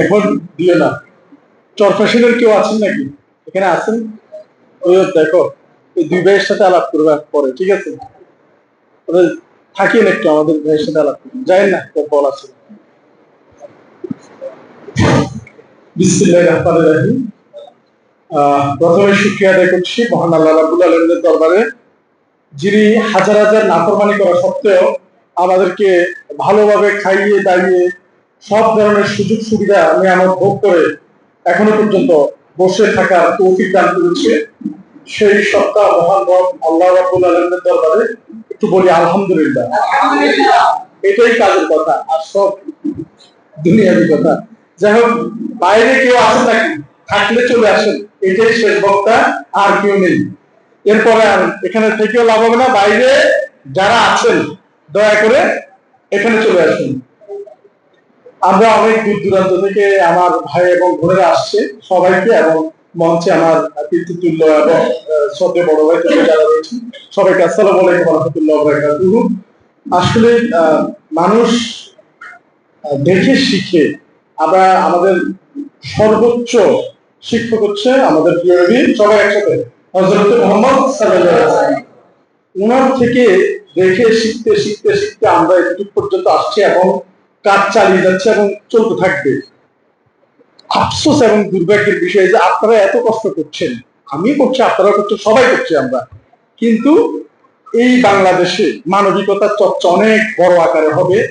এখন দিও। না চরফ্যাশনের কেউ আছেন নাকি? এখানে আছেন? দেখো, এই দুই ভাইয়ের সাথে আলাপ করবে পরে, ঠিক আছে? থাকিয়েন একটু আমাদের ভাইয়ের সাথে আলাপ করবেন যাই না বল আছে। প্রথমে আদায় করছি মহান আল্লাহ আলামিনের দরবারে, যিনি হাজার হাজার নাফরমানি করা সত্ত্বেও আমাদেরকে ভালোভাবে খাইয়ে দাইয়ে সব ধরনের সুযোগ সুবিধা নিয়ামত ভোগ করে এখনও পর্যন্ত বসে থাকার তৌফিক দান করেছে। সেই সত্তা মহান রব আল্লাহ রাব্বুল আলামিনের দরবারে একটু বলি আলহামদুলিল্লাহ। এটাই কাজের কথা আর সব দুনিয়াবি কথা। যাই হোক বাইরে কেউ আসেন নাকি? থাকলে চলে আসেন। এটাই শেষ বক্তা আর কেউ নেই। এরপরে আর এখানে থেকেও লাভ হবে না। বাইরে যারা আছেন দয়া করে এখানে চলে আসুন। আমরা অনেক দূর দূরান্ত থেকে আমার ভাই এবং বোনেরা আসছে সবাইকে এবং মঞ্চে আমার পিতৃতুল্য এবং আহ, বড় ভাই থেকে যারা রয়েছেন সবাইকে আসসালামু আলাইকুম রহমতুল্লাহ আসলে মানুষ দেখে শিখে আমরা আমাদের সর্বোচ্চ শিক্ষক হচ্ছে আমাদের প্রিয় সবাই একসাথে। হযরত মুহাম্মদ উনার থেকে দেখে শিখতে শিখতে শিখতে আমরা এতটুকু পর্যন্ত আসছি এবং কাজ চালিয়ে যাচ্ছে এবং চলতে থাকবে। আফসোস এবং দুর্ভাগ্যের বিষয় যে আপনারা এত কষ্ট করছেন। আমি করছি আপনারা করছেন, সবাই করছি আমরা। কিন্তু এই বাংলাদেশে মানবিকতার চর্চা অনেক বড় আকারে হবে।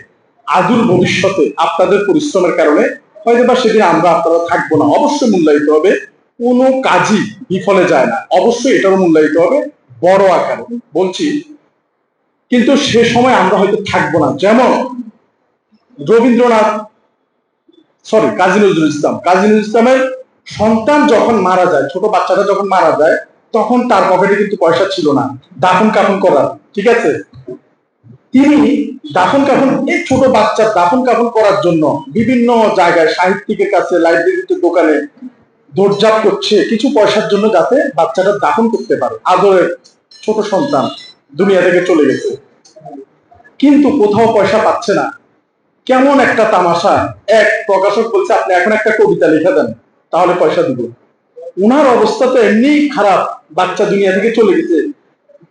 আদুর ভবিষ্যতে আপনাদের পরিশ্রমের কারণে হয়তো বা সেদিন আমরা আপনারা থাকব না। অবশ্যই মূল্যায়িত হবে। কোনো কাজই বিফলে যায় না। অবশ্যই এটারও মূল্যায়িত হবে বড় আকারে। বলছি, কিন্তু সে সময় আমরা হয়তো থাকব না। যেমন রবীন্দ্রনাথ সরি কাজী নজরুল ইসলাম। কাজী নজরুল ইসলামের সন্তান যখন মারা যায়, ছোট বাচ্চাটা যখন মারা যায়, তখন তার পকেটে কিন্তু পয়সা ছিল না। দাফন কাফন করার, ঠিক আছে? তিনি দাফন কাফন, এই ছোট বাচ্চার দাফন কাফন করার জন্য বিভিন্ন জায়গায় সাহিত্যিকের কাছে লাইব্রেরিতে দোকানে দৌড়ঝাঁপ করছে, কিছু পয়সার জন্য যাতে বাচ্চাটা দাফন করতে পারে। আদরের ছোট সন্তান দুনিয়া থেকে চলে গেছে। কিন্তু কোথাও পয়সা পাচ্ছে না। কেমন একটা তামাশা? এক, প্রকাশক বলছে, আপনি এখন একটা কবিতা লিখে দেন, তাহলে পয়সা দিব। উনার অবস্থা তো এমনি খারাপ, বাচ্চা দুনিয়া থেকে চলে গেছে।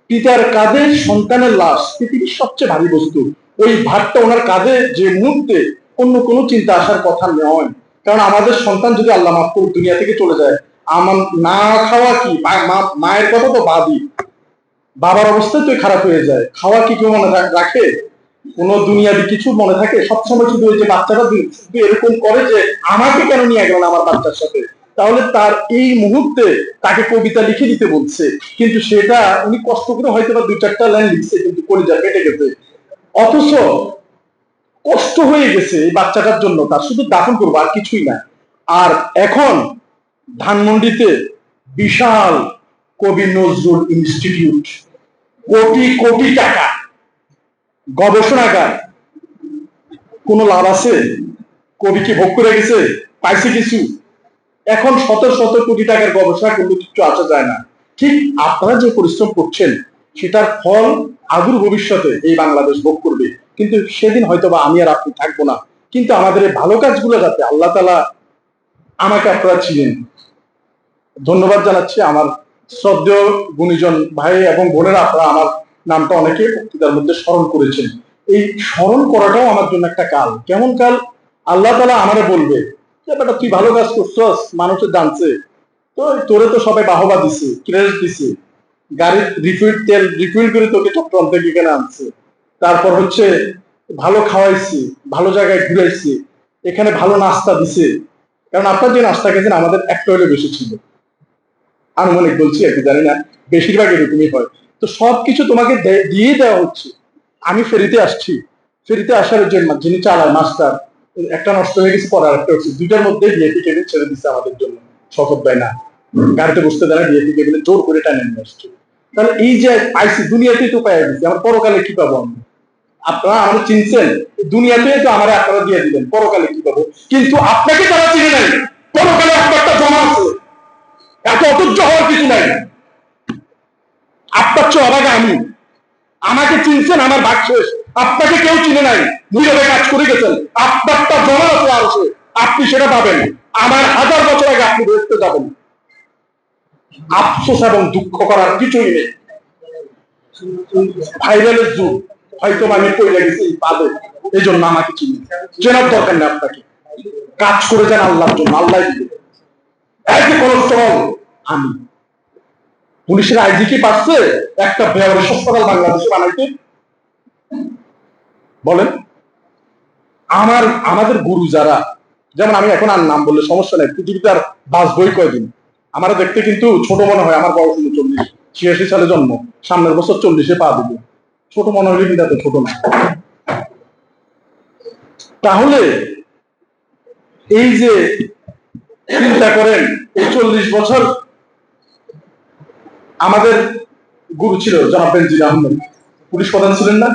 পিতার কাঁধে সন্তানের লাশ, পৃথিবীর সবচেয়ে ভারী বস্তু। ওই ভারটা ওনার কাঁধে যে মুহূর্তে অন্য কোনো চিন্তা আসার কথা নয়। কারণ আমাদের সন্তান যদি আল্লাহ মাফ করুক, দুনিয়া থেকে চলে যায়। আমার না খাওয়া কি? মায়ের কথা তো বাদই। বাবার অবস্থায় তো খারাপ হয়ে যায়। খাওয়া কি কেউ মনে রাখে? কোনো দুনিয়াবি কিছু মনে থাকে? সবসময় শুধু ওই যে বাচ্চাটা শুধু এরকম করে যে আমাকে কেন নিয়ে গেলেন আমার বাচ্চার সাথে? তাহলে তার এই মুহূর্তে তাকে কবিতা লিখে দিতে বলছে। কিন্তু সেটা উনি কষ্ট করে হয়তো বা দু চারটা লাইন লিখছে, কিন্তু কলিজা পেটে গেছে। অথচ কষ্ট হয়ে গেছে এই বাচ্চাটার জন্য। তার শুধু দাফন করব, আর কিছুই না। আর এখন ধানমন্ডিতে বিশাল কবি নজরুল ইনস্টিটিউট। কোটি কোটি টাকা। গবেষণাগার। কোনো লাভ আছে? কবি কি ভোগ করে গেছে? পাইছে কিছু? এখন শত শত কোটি টাকার গবেষণা করলে কিছু আসা যায় না। ঠিক আপনারা যে পরিশ্রম করছেন, সেটার ফল আগুর ভবিষ্যতে এই বাংলাদেশ ভোগ করবে। কিন্তু সেদিন হয়তো বা আমি আর আপনি থাকব না। কিন্তু আমাদের এই ভালো কাজগুলো যাতে আল্লাহ তালা আমাকে আপনারা ছিলেন ধন্যবাদ জানাচ্ছি আমার শ্রদ্ধেয় গুণীজন ভাই এবং বোনেরা, আপনারা আমার নামটা অনেকে বক্তৃতার মধ্যে স্মরণ করেছেন। এই স্মরণ করাটাও আমার জন্য একটা কাল। কেমন কাল? আল্লাহ তালা আমারে বলবে বেটা, তুই ভালো কাজ করছস, মানুষের জানছে তো তোরে তো সবাই বাহবা দিছে ক্রেডিট দিছে। গাড়ির রিফিল তেল রিফিল করে তোকে চট্টগ্রাম থেকে এখানে আনছে। তারপর হচ্ছে, ভালো খাওয়াইছি, ভালো জায়গায় ঘুরাইছি, এখানে ভালো নাস্তা দিছে। কারণ আপনার যে নাস্তা খেয়েছেন, আমাদের একটা হলে বেশি ছিল। আনুমানিক বলছি, আর কি জানি না। বেশিরভাগ এরকমই হয়। তো সবকিছু তোমাকে দিয়ে দেওয়া হচ্ছে। আমি ফেরিতে আসছি। ফেরিতে আসার যে মা- যিনি চালায়, মাস্টার, একটা নষ্ট হয়ে গেছে, পরে আরেকটা হচ্ছে। দুইটার মধ্যে বিএপি কেবিল ছেড়ে দিচ্ছে আমাদের জন্য। শপথ দেয় না। গাড়িতে বসতে দেয় না বিএপি কেবিলে জোর করে টানে নিয়ে আসছে। তাহলে এই যে আইসি, দুনিয়াতেই তো পাই দিচ্ছি আমার পরকালে কি পাবো আমি? আপনারা আমাদের চিনছেন? দুনিয়াতে তো আমার আপনারা দিয়ে দিবেন। পরকালে কি পাবো? কিন্তু আপনাকে তারা চিনে নাই। পরকালে আপনারটা জমা আছে। এত অধৈর্য হওয়ার কিছু নাই। আপনার চেয়ে অবাগে আমি। আমাকে চিনছেন আমার ভাগ শেষ। আপনাকে কেউ চিনে নাই। নীরবে কাজ করে গেছেন। আপনারটা জমা আছে আর আপনি সেটা পাবেন। আমার হাজার বছর আগে আপনি বেরোতে যাবেন। আফসোস এবং দুঃখ করার কিছুই নেই। ভাইরালের যুগ। হয়তো আমি পড়ে গেছি পাবে এই জন্য আমাকে চিনি। চেনার দরকার নেই আপনাকে। কাজ করে যান আল্লাহর জন্য। আল্লাহ দিবে। একে কোলেস্টেরল আমি। পুলিশের আইজি কি পাচ্ছে? একটা বেয়ারের হাসপাতাল বাংলাদেশে বানাইতে বলেন। আমার, আমাদের গুরু যারা, যেমন আমি এখন আর নাম বললে সমস্যা নেই, পৃথিবীতে আর বাঁচবই কয়দিন? আমার দেখতে কিন্তু ছোট মনে হয়, আমার বয়স চল্লিশ। ছিয়াশি সালে জন্ম, সামনের বছর চল্লিশে পা দেবো। ছোট মনে হলে কিন্তু এত ছোট না। তাহলে, এই যে চিন্তা করেন, এই চল্লিশ বছর আমাদের গুরু ছিল জনাব বেনজির আহমেদ। পুলিশ প্রধান ছিলেন না?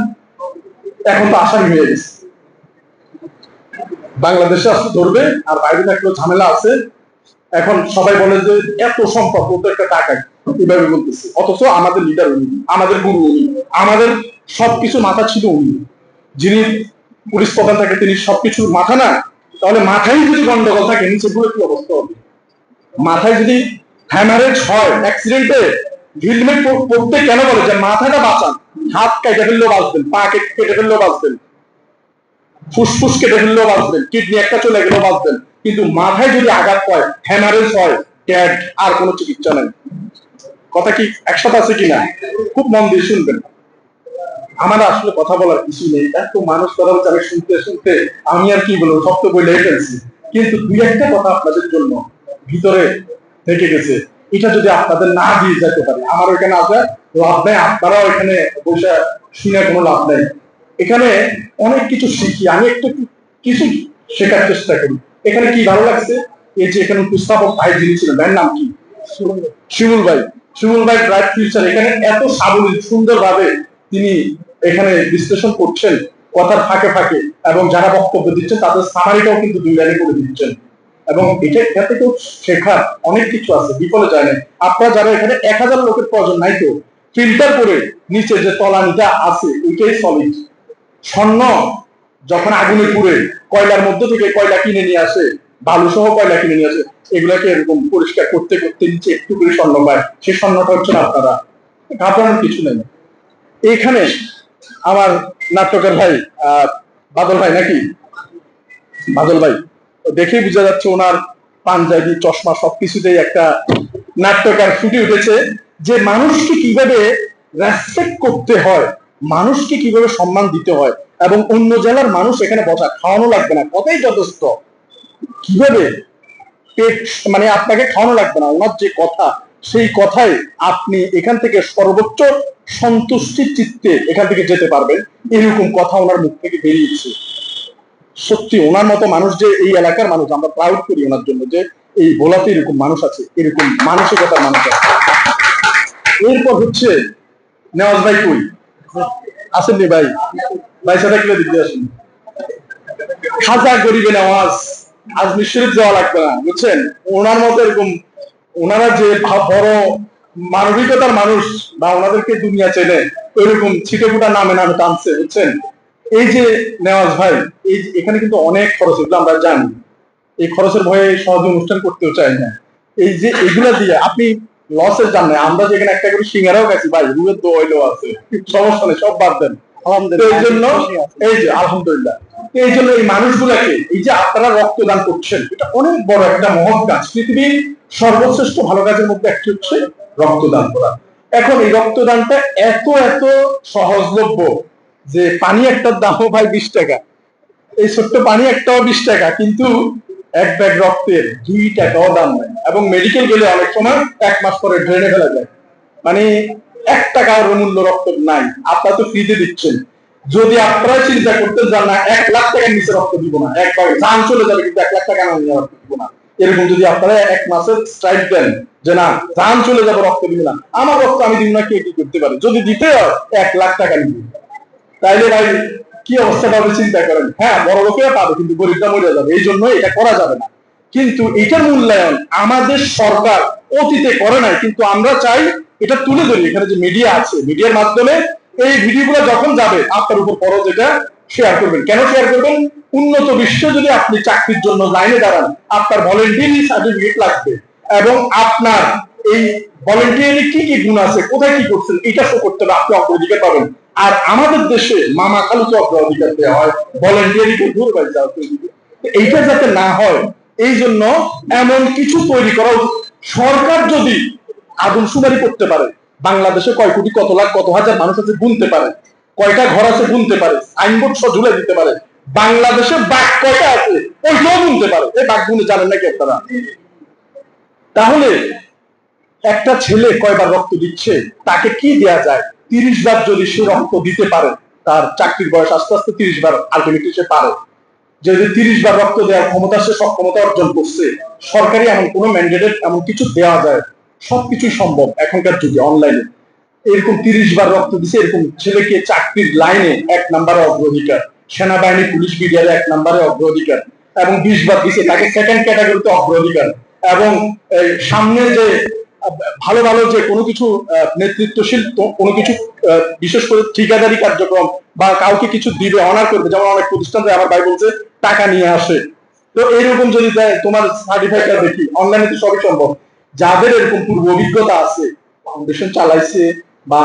এখন তো আসামি হয়ে গেছে। বাংলাদেশে আসতে ধরবে, আর বাইরে থাকলেও ঝামেলা আছে। এখন সবাই বলে যে এত সম্পদ প্রত্যেকটা টাকায় এভাবে বলতেছে। অথচ আমাদের লিডার উনি, আমাদের গুরু উনি, আমাদের সবকিছু মাথা ছিল উনি। যিনি পুলিশ প্রধান থাকে, তিনি সবকিছু মাথা না, তাহলে মাথায় যদি গন্ডগোল থাকে, নিচে গুলো কি অবস্থা হবে? মাথায় যদি হ্যামারেজ হয় অ্যাক্সিডেন্টে হেলমেট পড়তে কেন বলে? যে মাথাটা বাঁচান। হাত কেটে ফেললেও বাঁচবেন, পা কেটে ফেললেও বাঁচবেন, ফুসফুস কেটে ফেললেও বাঁচবেন, কিডনি একটা চলে গেলেও বাঁচবেন। কিন্তু মাথায় যদি আঘাত হয় হ্যামারেজ হয় ট্যাড আর কোনো চিকিৎসা নেই। কথা কি একসাথে আছে কিনা? খুব মন দিয়ে শুনবেন। আমার আসলে কথা বলার কিছু নেই। এত মানুষ কথা বলছে, আমি শুনতে শুনতে আমি আর কি বলব সব তো বলে ফেলছি। কিন্তু দুই একটা কথা আপনাদের জন্য ভিতরে থেকে গেছে। এটা যদি আপনাদের না দিয়ে যেতে পারে আমার ওইখানে আসে লাভ নেই আপনারাও এখানে বসে শুনে কোনো লাভ নেই। এখানে অনেক কিছু শিখি আমি একটু কিছু শেখার চেষ্টা করি। এখানে কি ভালো লাগছে? এই যে এখানে উপস্থাপক ভাই যিনি ছিলেন ভাইয়ের নাম কি? শিমুল ভাই। শিমুল ভাই। ব্রাইট ফিউচার এখানে এত সাবলীল সুন্দর ভাবে তিনি এখানে বিশ্লেষণ করছেন কথার ফাঁকে ফাঁকে এবং যারা বক্তব্য দিচ্ছেন তাদের সামারিটাও কিন্তু দুই লাইনে করে দিচ্ছেন। এবং এটা এটা থেকেও শেখার অনেক কিছু আছে, বিফলে যায় না আপনারা যারা এখানে এক হাজার লোকের প্রয়োজন নাই তো ফিল্টার করে নিচে যে তলানিটা আছে, ওইটাই সলিড স্বর্ণ যখন আগুনে পুড়ে, কয়লার মধ্যে থেকে কয়লা কিনে নিয়ে আসে বালু সহ কয়লা কিনে নিয়ে আসে, এগুলাকে এরকম পরিষ্কার করতে করতে নিচে একটু করে স্বর্ণ পায়। সেই স্বর্ণটা হচ্ছে আপনারা। ঘাবড়ানোর কিছু নেই। এইখানে আমার নাট্যকার ভাই, আহ, বাদল ভাই নাকি? বাদল ভাই। দেখেই বোঝা যাচ্ছে ওনার পাঞ্জাবি, চশমা সবকিছুতেই একটা নাট্যকার ফুটে উঠেছে। যে মানুষকে কীভাবে রেসপেক্ট করতে হয়, মানুষকে কীভাবে সম্মান দিতে হয় এবং অন্য জেলার মানুষ এখানে বসা খাওয়ানো লাগবে না, কথাই যথেষ্ট। কীভাবে পেট মানে আপনাকে খাওয়ানো লাগবে না, ওনার যে কথা, সেই কথায় আপনি এখান থেকে সর্বোচ্চ সন্তুষ্টির চিত্তে এখান থেকে যেতে পারবেন। এরকম কথা ওনার মুখ থেকে বেরিয়েছে। সত্যি ওনার মতো মানুষ যে এই এলাকার মানুষ, আমরা প্রাউড করি ওনার জন্য যে এই বোলাতে এরকম মানুষ আছে, এরকম মানসিকতার মানুষ আছে। এরপর হচ্ছে নেওয়াজ ভাই কই? আসেননি ভাই? ভাই সাথে কিনে দিতে আসেন। খাজা গরিবে নেওয়াজ, আজ শরীফ যাওয়া লাগবে না, বুঝছেন? ওনার মতো এরকম, ওনারা যে বড় মানবিকতার মানুষ বা ওনাদেরকে দুনিয়া চেনে এরকম ছিটে নামে নামে টানছে, বুঝছেন? এই যে নেওয়াজ ভাই এই এখানে কিন্তু অনেক খরচ এগুলো আমরা জানি। এই খরচের ভয়ে সহজে অনুষ্ঠান করতেও চাই না। এই যে এগুলা দিয়ে আপনি লসের যান না আমরা যেখানে একটা করে সিঙ্গারাও গেছি ভাই রুয়ের দো হইলেও আছে সমস্যা নেই সব বাদ দেন। এই জন্য এই যে আলহামদুলিল্লাহ। এই জন্য এই মানুষগুলাকে এই যে আপনারা রক্তদান করছেন এটা অনেক বড় একটা মহৎ কাজ। পৃথিবীর সর্বশ্রেষ্ঠ ভালো কাজের মধ্যে একটি হচ্ছে রক্তদান করা। এখন এই রক্তদানটা এত এত সহজলভ্য যে পানি একটার দামও ভাই বিশ টাকা। এই ছোট্ট পানি একটাও বিশ টাকা, কিন্তু এক ব্যাগ রক্তের দুই টাকাও দাম নাই। এবং মেডিকেল গেলে অনেক সময় এক মাস পরে ড্রেনে ফেলা যায়। মানে এক টাকার মূল্য রক্ত নাই। আপনারা তো ফ্রিতে দিচ্ছেন। যদি আপনারা চিন্তা করতেন যান না, এক লাখ টাকার নিচে রক্ত দিব না, একবার যান চলে যাবে, কিন্তু এক লাখ টাকা আমি রক্ত দিব না। এরকম যদি আপনারা এক মাসের স্ট্রাইক দেন যে না, যান চলে যাবে, রক্ত দিব না। আমার রক্ত আমি দিব না, কে কি করতে পারে? যদি দিতে এক লাখ টাকা নিবে। তাইলে ভাই, কি অবস্থা পাবে চিন্তা করেন। হ্যাঁ বড় লোকেরা পাবে, কিন্তু গরিবরা মরে যাবে। এই জন্য এটা করা যাবে না। কিন্তু এটার মূল্যায়ন আমাদের সরকার অতীতে করে নাই, কিন্তু আমরা চাই এটা তুলে ধরি। এখানে যে মিডিয়া আছে মিডিয়ার মাধ্যমে এই ভিডিওগুলো যখন যাবে, আপনার উপর খরচ এটা শেয়ার করবেন। কেন শেয়ার করবেন? উন্নত বিশ্ব যদি আপনি চাকরির জন্য লাইনে দাঁড়ান, আপনার ভলেন্টিয়ারি সার্টিফিকেট লাগবে এবং আপনার এই ভলেন্টিয়ারি কি কি গুণ আছে, কোথায় কি করছেন, এটা শো করতে হবে। আপনি অগ্রাধিকার পাবেন। আর আমাদের দেশে মামা খালুকে অগ্রাধিকার দেওয়া হয় ভলেন্টিয়ারিকে দূর হয়ে যাওয়া এইটা যাতে না হয়, এই জন্য এমন কিছু তৈরি করা। সরকার যদি আদমশুমারি করতে পারে, বাংলাদেশে কয় কোটি, কত লাখ, কত হাজার মানুষ আছে গুনতে পারে, কয়টা ঘর আছে গুনতে পারে সাইনবোর্ড সহ ঝুলে দিতে পারে, বাংলাদেশে বাঘ কয়টা আছে ওইটাও গুনতে পারে। এই বাঘ গুনে জানেন নাকি আপনারা? তাহলে একটা ছেলে কয়বার রক্ত দিচ্ছে, তাকে কি দেয়া যায়? তিরিশ বার যদি সে রক্ত দিতে পারে, তার চাকরির বয়স আস্তে আস্তে তিরিশ বার আলটিমেটলি সে পারে। যদি তিরিশ বার রক্ত দেওয়ার ক্ষমতা সে সক্ষমতা অর্জন করছে, সরকারি এমন কোনো ম্যান্ডেটেড এমন কিছু দেওয়া যায়, সবকিছুই সম্ভব এখনকার যুগে অনলাইনে এরকম তিরিশ বার রক্ত দিছে, এরকম ছেলেকে চাকরির লাইনে এক নম্বরে অগ্রাধিকার, সেনাবাহিনী, পুলিশ মিডিয়ারে এক নম্বরে অগ্রাধিকার, এবং বিশ বার দিছে, তাকে সেকেন্ড ক্যাটাগরিতে অগ্রাধিকার, এবং সামনে যে ভালো ভালো যে কোনো কিছু নেতৃত্বশীল কোনো কিছু বিশেষ করে ঠিকাদারি কার্যক্রম বা কাউকে কিছু দিবে অনার করবে, যেমন অনেক প্রতিষ্ঠান আমার ভাই বলছে, টাকা নিয়ে আসে। তো এইরকম যদি দেয়, তোমার সার্টিফাইডটা দেখি অনলাইনে তো সবই সম্ভব। যাদের এরকম পূর্ব অভিজ্ঞতা আছে ফাউন্ডেশন চালাইছে বা